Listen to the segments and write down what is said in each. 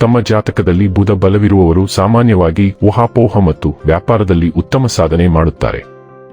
ತಮ್ಮ ಜಾತಕದಲ್ಲಿ ಬುಧ ಬಲವಿರುವವರು ಸಾಮಾನ್ಯವಾಗಿ ಊಹಾಪೋಹ ಮತ್ತು ವ್ಯಾಪಾರದಲ್ಲಿ ಉತ್ತಮ ಸಾಧನೆ ಮಾಡುತ್ತಾರೆ.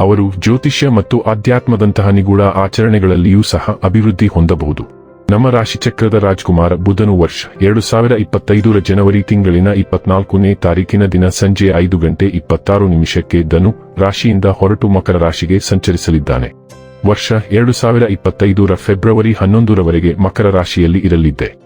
ಅವರು ಜ್ಯೋತಿಷ್ಯ ಮತ್ತು ಆಧ್ಯಾತ್ಮದಂತಹ ನಿಗೂಢ ಆಚರಣೆಗಳಲ್ಲಿಯೂ ಸಹ ಅಭಿವೃದ್ಧಿ ಹೊಂದಬಹುದು. ನಮ್ಮ ರಾಶಿಚಕ್ರದ ರಾಜ್ಕುಮಾರ ಬುಧನು ವರ್ಷ ಎರಡು ಸಾವಿರ ಇಪ್ಪತ್ತೈದರ ಜನವರಿ ತಿಂಗಳಿನ ಇಪ್ಪತ್ನಾಲ್ಕನೇ ತಾರೀಕಿನ ದಿನ ಸಂಜೆ ಐದು ಗಂಟೆ ಇಪ್ಪತ್ತಾರು ನಿಮಿಷಕ್ಕೆ ಧನು ರಾಶಿಯಿಂದ ಹೊರಟು ಮಕರ ರಾಶಿಗೆ ಸಂಚರಿಸಲಿದ್ದಾನೆ. ವರ್ಷ ಎರಡು ಸಾವಿರ ಇಪ್ಪತ್ತೈದರ ಫೆಬ್ರವರಿ ಹನ್ನೊಂದರವರೆಗೆ ಮಕರ ರಾಶಿಯಲ್ಲಿ ಇರಲಿದ್ದೆ.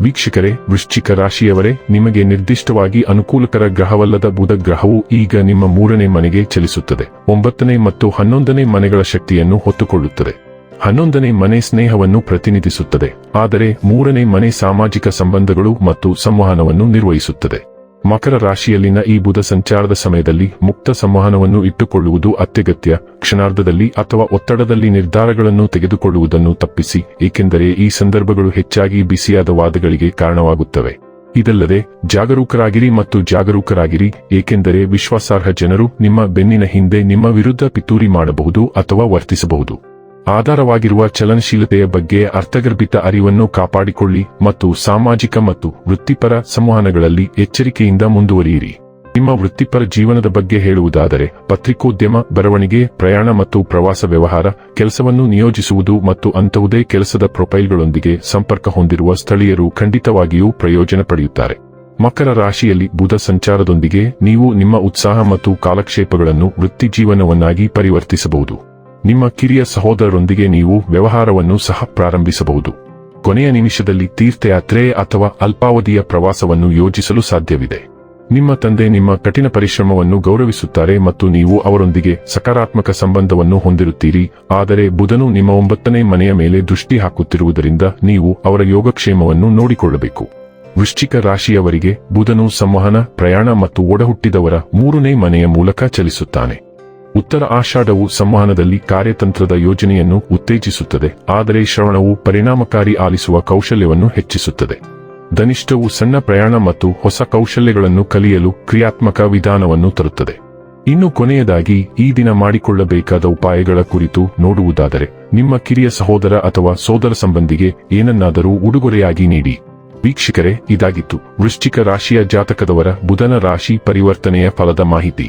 ವೀಕ್ಷಕರೇ, ವೃಶ್ಚಿಕ ರಾಶಿಯವರೇ, ನಿಮಗೆ ನಿರ್ದಿಷ್ಟವಾಗಿ ಅನುಕೂಲಕರ ಗ್ರಹವಲ್ಲದ ಬುಧ ಗ್ರಹವು ಈಗ ನಿಮ್ಮ ಮೂರನೇ ಮನೆಗೆ ಚಲಿಸುತ್ತದೆ. ಒಂಬತ್ತನೇ ಮತ್ತು ಹನ್ನೊಂದನೇ ಮನೆಗಳ ಶಕ್ತಿಯನ್ನು ಹೊತ್ತುಕೊಳ್ಳುತ್ತದೆ. ಹನ್ನೊಂದನೇ ಮನೆ ಸ್ನೇಹವನ್ನು ಪ್ರತಿನಿಧಿಸುತ್ತದೆ. ಆದರೆ ಮೂರನೇ ಮನೆ ಸಾಮಾಜಿಕ ಸಂಬಂಧಗಳು ಮತ್ತು ಸಂವಹನವನ್ನು ನಿರ್ವಹಿಸುತ್ತದೆ. ಮಕರ ರಾಶಿಯಲ್ಲಿನ ಈ ಬುಧ ಸಂಚಾರದ ಸಮಯದಲ್ಲಿ ಮುಕ್ತ ಸಂವಹನವನ್ನು ಇಟ್ಟುಕೊಳ್ಳುವುದು ಅತ್ಯಗತ್ಯ, ಕ್ಷಣಾರ್ಧದಲ್ಲಿ ಅಥವಾ ಒತ್ತಡದಲ್ಲಿ ನಿರ್ಧಾರಗಳನ್ನು ತೆಗೆದುಕೊಳ್ಳುವುದನ್ನು ತಪ್ಪಿಸಿ, ಏಕೆಂದರೆ ಈ ಸಂದರ್ಭಗಳು ಹೆಚ್ಚಾಗಿ ಬಿಸಿಯಾದ ವಾದಗಳಿಗೆ ಕಾರಣವಾಗುತ್ತವೆ. ಇದಲ್ಲದೆ, ಜಾಗರೂಕರಾಗಿರಿ ಮತ್ತು ಜಾಗರೂಕರಾಗಿರಿ, ಏಕೆಂದರೆ ವಿಶ್ವಾಸಾರ್ಹ ಜನರು ನಿಮ್ಮ ಬೆನ್ನಿನ ಹಿಂದೆ ನಿಮ್ಮ ವಿರುದ್ಧ ಪಿತೂರಿ ಮಾಡಬಹುದು ಅಥವಾ ವರ್ತಿಸಬಹುದು. ಆಧಾರವಾಗಿರುವ ಚಲನಶೀಲತೆಯ ಬಗ್ಗೆ ಅರ್ಥಗರ್ಭಿತ ಅರಿವನ್ನು ಕಾಪಾಡಿಕೊಳ್ಳಿ ಮತ್ತು ಸಾಮಾಜಿಕ ಮತ್ತು ವೃತ್ತಿಪರ ಸಂವಹನಗಳಲ್ಲಿ ಎಚ್ಚರಿಕೆಯಿಂದ ಮುಂದುವರಿಯಿರಿ. ನಿಮ್ಮ ವೃತ್ತಿಪರ ಜೀವನದ ಬಗ್ಗೆ ಹೇಳುವುದಾದರೆ ಪತ್ರಿಕೋದ್ಯಮ, ಬರವಣಿಗೆ, ಪ್ರಯಾಣ ಮತ್ತು ಪ್ರವಾಸ ವ್ಯವಹಾರ, ಕೆಲಸವನ್ನು ನಿಯೋಜಿಸುವುದು ಮತ್ತು ಅಂತಹುದೇ ಕೆಲಸದ ಪ್ರೊಫೈಲ್ಗಳೊಂದಿಗೆ ಸಂಪರ್ಕ ಹೊಂದಿರುವ ಸ್ಥಳೀಯರು ಖಂಡಿತವಾಗಿಯೂ ಪ್ರಯೋಜನ ಪಡೆಯುತ್ತಾರೆ. ಮಕರ ರಾಶಿಯಲ್ಲಿ ಬುಧ ಸಂಚಾರದೊಂದಿಗೆ ನೀವು ನಿಮ್ಮ ಉತ್ಸಾಹ ಮತ್ತು ಕಾಲಕ್ಷೇಪಗಳನ್ನು ವೃತ್ತಿಜೀವನವನ್ನಾಗಿ ಪರಿವರ್ತಿಸಬಹುದು. ನಿಮ್ಮ ಕಿರಿಯ ಸಹೋದರರೊಂದಿಗೆ ನೀವು ವ್ಯವಹಾರವನ್ನು ಸಹ ಪ್ರಾರಂಭಿಸಬಹುದು. ಕೊನೆಯ ನಿಮಿಷದಲ್ಲಿ ತೀರ್ಥಯಾತ್ರೆ ಅಥವಾ ಅಲ್ಪಾವಧಿಯ ಪ್ರವಾಸವನ್ನು ಯೋಜಿಸಲು ಸಾಧ್ಯವಿದೆ. ನಿಮ್ಮ ತಂದೆ ನಿಮ್ಮ ಕಠಿಣ ಪರಿಶ್ರಮವನ್ನು ಗೌರವಿಸುತ್ತಾರೆ ಮತ್ತು ನೀವು ಅವರೊಂದಿಗೆ ಸಕಾರಾತ್ಮಕ ಸಂಬಂಧವನ್ನು ಹೊಂದಿರುತ್ತೀರಿ, ಆದರೆ ಬುಧನು ನಿಮ್ಮ ಒಂಬತ್ತನೇ ಮನೆಯ ಮೇಲೆ ದೃಷ್ಟಿ ಹಾಕುತ್ತಿರುವುದರಿಂದ ನೀವು ಅವರ ಯೋಗಕ್ಷೇಮವನ್ನು ನೋಡಿಕೊಳ್ಳಬೇಕು. ವೃಶ್ಚಿಕ ರಾಶಿಯವರಿಗೆ ಬುಧನು ಸಂವಹನ, ಪ್ರಯಾಣ ಮತ್ತು ಒಡಹುಟ್ಟಿದವರ ಮೂರನೇ ಮನೆಯ ಮೂಲಕ ಚಲಿಸುತ್ತಾನೆ. ಉತ್ತರ ಆಷಾಢವು ಸಂವಹನದಲ್ಲಿ ಕಾರ್ಯತಂತ್ರದ ಯೋಜನೆಯನ್ನು ಉತ್ತೇಜಿಸುತ್ತದೆ, ಆದರೆ ಶ್ರವಣವು ಪರಿಣಾಮಕಾರಿ ಆಲಿಸುವ ಕೌಶಲ್ಯವನ್ನು ಹೆಚ್ಚಿಸುತ್ತದೆ. ಧನಿಷ್ಠವು ಸಣ್ಣ ಪ್ರಯಾಣ ಮತ್ತು ಹೊಸ ಕೌಶಲ್ಯಗಳನ್ನು ಕಲಿಯಲು ಕ್ರಿಯಾತ್ಮಕ ವಿಧಾನವನ್ನು ತರುತ್ತದೆ. ಇನ್ನು ಕೊನೆಯದಾಗಿ, ಈ ದಿನ ಮಾಡಿಕೊಳ್ಳಬೇಕಾದ ಉಪಾಯಗಳ ಕುರಿತು ನೋಡುವುದಾದರೆ, ನಿಮ್ಮ ಕಿರಿಯ ಸಹೋದರ ಅಥವಾ ಸೋದರ ಸಂಬಂಧಿಗೆ ಏನನ್ನಾದರೂ ಉಡುಗೊರೆಯಾಗಿ ನೀಡಿ. ವೀಕ್ಷಕರೇ, ಇದಾಗಿತ್ತು. ವೃಶ್ಚಿಕ ರಾಶಿಯ ಜಾತಕದವರ ಬುಧನ ರಾಶಿ ಪರಿವರ್ತನೆಯ ಫಲದ ಮಾಹಿತಿ.